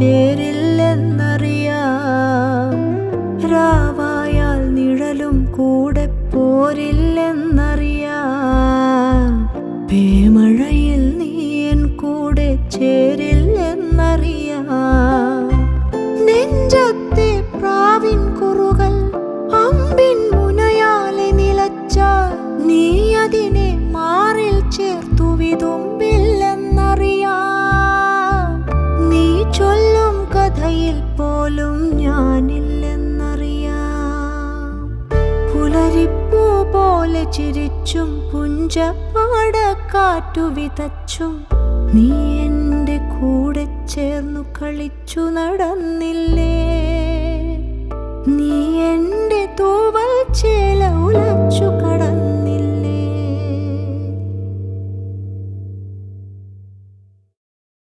ചേരില്ലെന്നറിയാം രാവായാൽ നിഴലും കൂടെ പോരില്ലെന്നറിയാം. പേമഴയിൽ നീ എൻ കൂടെ ചേരില്ലെന്നറിയാം. നെഞ്ചത്തെ പ്രാവിൻ കുറുകൾ അമ്പിൻ മുനയാലെ നിലച്ചാൽ നീ അതിനെ കരയിൽ പോലും ഞാനില്ലെന്നറിയാം. പുലരിപ്പൂ പോലെ ചിരിച്ചും പുഞ്ചപ്പാട കാറ്റു വിതച്ചും നീ എന്റെ കൂടെ ചേർന്നു കളിച്ചു നടന്നില്ലേ? നീ എന്റെ തൂവൽ ചേർ